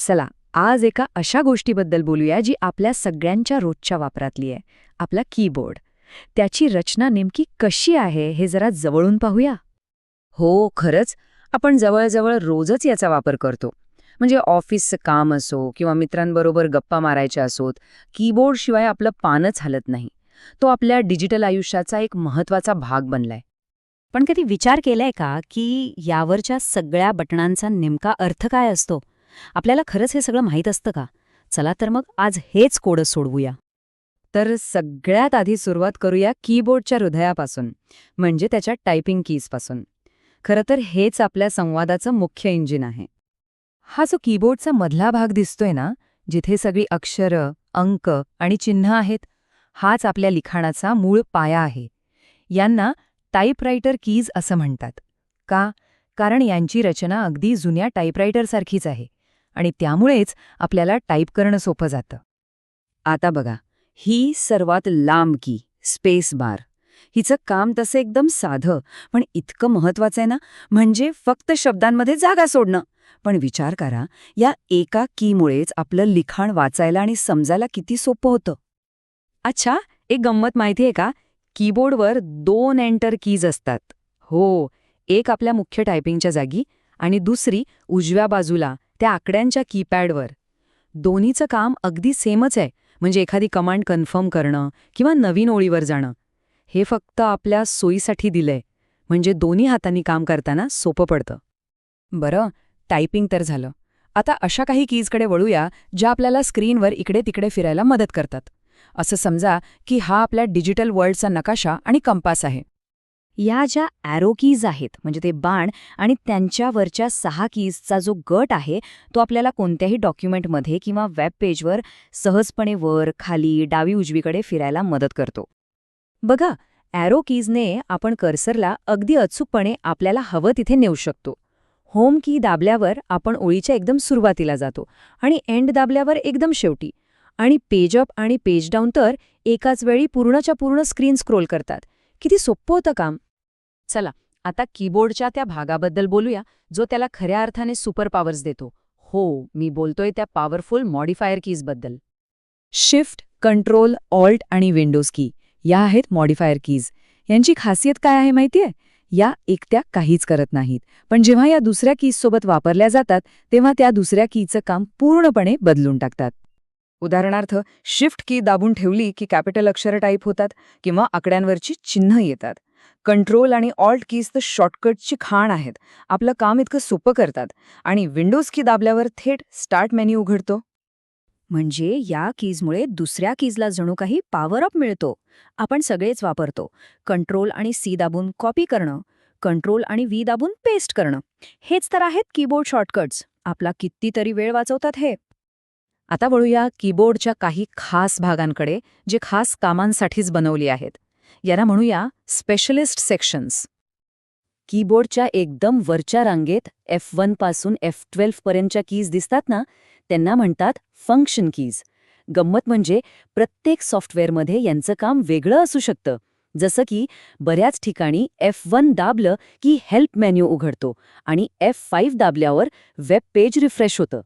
चला आज एका अशा गोष्टीबद्दल बोलूया जी आपल्या सगळ्यांच्या रोजच्या वापरातली आहे आपला कीबोर्ड. त्याची रचना नेमकी कशी आहे हे जरा जवळून पाहूया. हो खरंच. आपण जवळजवळ रोजच याचा वापर करतो. म्हणजे ऑफिसचं काम असो किंवा मित्रांबरोबर गप्पा मारायच्या असोत कीबोर्डशिवाय आपलं पानच हलत नाही. तो आपल्या डिजिटल आयुष्याचा एक महत्त्वाचा भाग बनलाय. पण कधी विचार केलाय का की यावरच्या सगळ्या बटणांचा नेमका अर्थ काय असतो? आपल्याला खरंच हे सगळं माहीत असतं का? चला तर मग आज हेच कोडं सोडवूया. तर सगळ्यात आधी सुरुवात करूया कीबोर्डच्या हृदयापासून म्हणजे त्याच्या टायपिंग कीजपासून. खरं तर हेच आपल्या संवादाचं मुख्य इंजिन आहे. हा जो कीबोर्डचा मधला भाग दिसतोय ना जिथे सगळी अक्षरं अंक आणि चिन्ह आहेत हाच आपल्या लिखाणाचा मूळ पाया आहे. यांना टाईपरायटर कीज असं म्हणतात. का? कारण यांची रचना अगदी जुन्या टाईपरायटरसारखीच आहे. आणि त्यामुळेच आपल्याला टाईप करणं सोपं जातं. आता बघा ही सर्वात लांब की स्पेस बार. हिचं काम तसं एकदम साधं पण इतकं महत्वाचं आहे ना म्हणजे फक्त शब्दांमध्ये जागा सोडणं. पण विचार करा या एका कीमुळेच आपलं लिखाण वाचायला आणि समजायला किती सोपं होतं. अच्छा एक गंमत माहिती आहे का? कीबोर्डवर दोन एंटर कीज असतात. हो एक आपल्या मुख्य टायपिंगच्या जागी आणि दुसरी उजव्या बाजूला. त्या आकड्यांच्या कीपॅडवर दोन्हीचं काम अगदी सेमच आहे. म्हणजे एखादी कमांड कन्फर्म करणं किंवा नवीन ओळीवर जाणं. हे फक्त आपल्या सोयीसाठी दिलंय. म्हणजे दोन्ही हातांनी काम करताना सोपं पडतं. बरं टायपिंग तर झालं. आता अशा काही कीजकडे वळूया ज्या आपल्याला स्क्रीनवर इकडे तिकडे फिरायला मदत करतात. असं समजा की हा आपल्या डिजिटल वर्ल्डचा नकाशा आणि कंपास आहे. या ज्या ॲरो कीज आहेत म्हणजे ते बाण आणि त्यांच्यावरच्या सहा कीजचा जो गट आहे तो आपल्याला कोणत्याही डॉक्युमेंटमध्ये किंवा वेब पेजवर सहजपणे वर खाली डावी उजवीकडे फिरायला मदत करतो. बघा ॲरो कीजने आपण कर्सरला अगदी अचूकपणे आपल्याला हवं तिथे नेऊ शकतो. होम की दाबल्यावर आपण ओळीच्या एकदम सुरुवातीला जातो आणि एंड दाबल्यावर एकदम शेवटी. आणि पेज अप आणि पेज डाऊन तर एकाच वेळी पूर्णच्या पूर्ण स्क्रीन स्क्रोल करतात. किती सोपं होतं काम. चला आता कीबोर्डच्या त्या भागाबद्दल बोलूया जो त्याला खऱ्या अर्थाने सुपर पॉवर्स देतो. हो मी बोलतोय त्या पॉवरफुल मॉडिफायर कीजबद्दल शिफ्ट कंट्रोल ऑल्ट आणि विंडोज की या आहेत मॉडिफायर कीज यांची खासियत काय आहे माहितीये? या एकट्या काहीच करत नाहीत. पण जेव्हा या दुसऱ्या कीजसोबत वापरल्या जातात तेव्हा त्या दुसऱ्या कीचं काम पूर्णपणे बदलून टाकतात. उदाहरणार्थ शिफ्ट की दाबून ठेवली की कॅपिटल अक्षरं टाईप होतात किंवा आकड्यांवरची चिन्ह येतात. कंट्रोल आणि ऑल्ट कीज तर शॉर्टकटची खाण आहेत. आपलं काम इतकं सोपं करतात. आणि विंडोज की दाबल्यावर थेट स्टार्ट मेन्यू उघडतो. म्हणजे या कीजमुळे दुसऱ्या कीजला जणू काही पॉवर अप मिळतो. आपण सगळेच वापरतो. कंट्रोल आणि सी दाबून कॉपी करणं कंट्रोल आणि व्ही दाबून पेस्ट करणं. हेच तर आहेत कीबोर्ड शॉर्टकट्स आपला कितीतरी वेळ वाचवतात हे. आता वळूया कीबोर्डच्या काही खास भागांकडे जे खास कामांसाठीच बनवली आहेत. याला म्हणूया स्पेशलिस्ट सेक्शन्स कीबोर्डच्या एकदम वरच्या रांगेत एफ वनपासून एफ ट्वेल्व पर्यंतच्या कीज दिसतात ना? त्यांना म्हणतात फंक्शन कीज गंमत म्हणजे प्रत्येक सॉफ्टवेअरमध्ये यांचं काम वेगळं असू शकतं. जसं की बऱ्याच ठिकाणी एफ वन दाबलं की हेल्प मेन्यू उघडतो आणि एफ फाईव्ह दाबल्यावर वेब पेज रिफ्रेश होतं.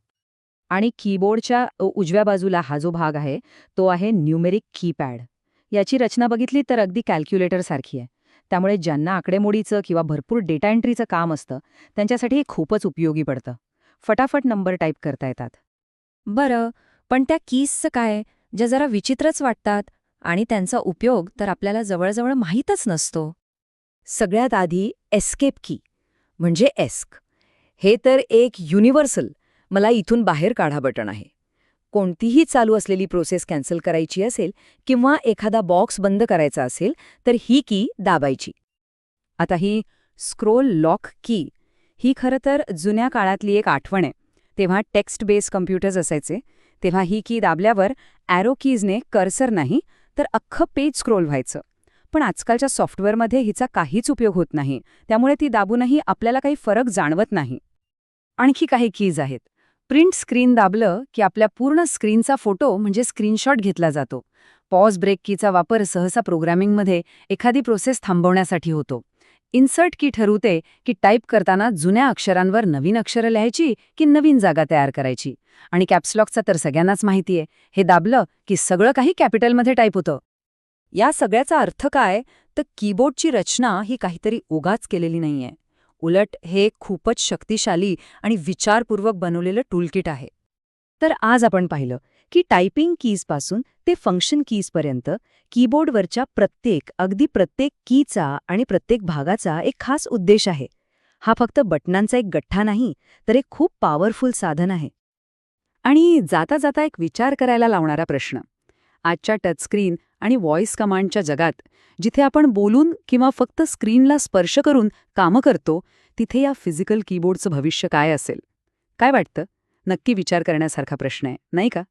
आणि कीबोर्डच्या उजव्या बाजूला हा जो भाग आहे तो आहे न्यूमेरिक कीपॅड याची रचना बघितली तर अगदी कॅल्क्युलेटरसारखी आहे. त्यामुळे ज्यांना आकडेमोडीचं किंवा भरपूर डेटा एंट्रीचं काम असतं त्यांच्यासाठी हे खूपच उपयोगी पडतं. फटाफट नंबर टाईप करता येतात. बरं पण त्या कीजचं काय? ज्या जरा विचित्रच वाटतात आणि त्यांचा उपयोग तर आपल्याला जवळजवळ माहीतच नसतो. सगळ्यात आधी एस्केप की म्हणजे एस्क हे तर एक युनिव्हर्सल मला इथून बाहेर काढा बटन आहे. कोणतीही चालू असलेली प्रोसेस कॅन्सल करायची असेल किंवा एखादा बॉक्स बंद करायचा असेल तर ही की दाबायची. आता ही स्क्रोल लॉक की ही खरं तर जुन्या काळातली एक आठवण आहे. तेव्हा टेक्स्ट बेस कम्प्युटर्स असायचे. तेव्हा ही की दाबल्यावर ॲरो कीजने कर्सर नाही तर अख्खं पेज स्क्रोल व्हायचं. पण आजकालच्या सॉफ्टवेअरमध्ये हिचा काहीच उपयोग होत नाही. त्यामुळे ती दाबूनही आपल्याला काही फरक जाणवत नाही. आणखी काही कीज आहेत. प्रिंट स्क्रीन दाबलं की आपल्या पूर्ण स्क्रीनचा फोटो म्हणजे स्क्रीनशॉट घेतला जातो. पॉज ब्रेक कीचा वापर सहसा प्रोग्रॅमिंगमध्ये एखादी प्रोसेस थांबवण्यासाठी होतो. इन्सर्ट की ठरवते की टाईप करताना जुन्या अक्षरांवर नवीन अक्षरं लिहायची की नवीन जागा तयार करायची. आणि कॅप्सलॉकचा तर सगळ्यांनाच माहितीये. हे दाबलं की सगळं काही कॅपिटलमध्ये टाईप होतं. या सगळ्याचा अर्थ काय? तर कीबोर्डची रचना ही काहीतरी उगाच केलेली नाहीये. उलट हे खूपच शक्तिशाली आणि विचारपूर्वक बनवलेलं टूलकिट आहे. तर आज आपण पाहिलं की टायपिंग कीजपासून ते फंक्शन कीजपर्यंत कीबोर्डवरच्या प्रत्येक अगदी प्रत्येक कीचा आणि प्रत्येक भागाचा एक खास उद्देश आहे. हा फक्त बटनांचा एक गठ्ठा नाही तर एक खूप पॉवरफुल साधन आहे. आणि जाता जाता एक विचार करायला लावणारा प्रश्न. आजच्या टचस्क्रीन आणि व्हॉइस कमांडच्या जगात जिथे आपण बोलून किंवा फक्त स्क्रीनला स्पर्श करून कामं करतो तिथे या फिजिकल कीबोर्डचं भविष्य काय असेल? काय वाटतं? नक्की विचार करण्यासारखा प्रश्न आहे नाही का?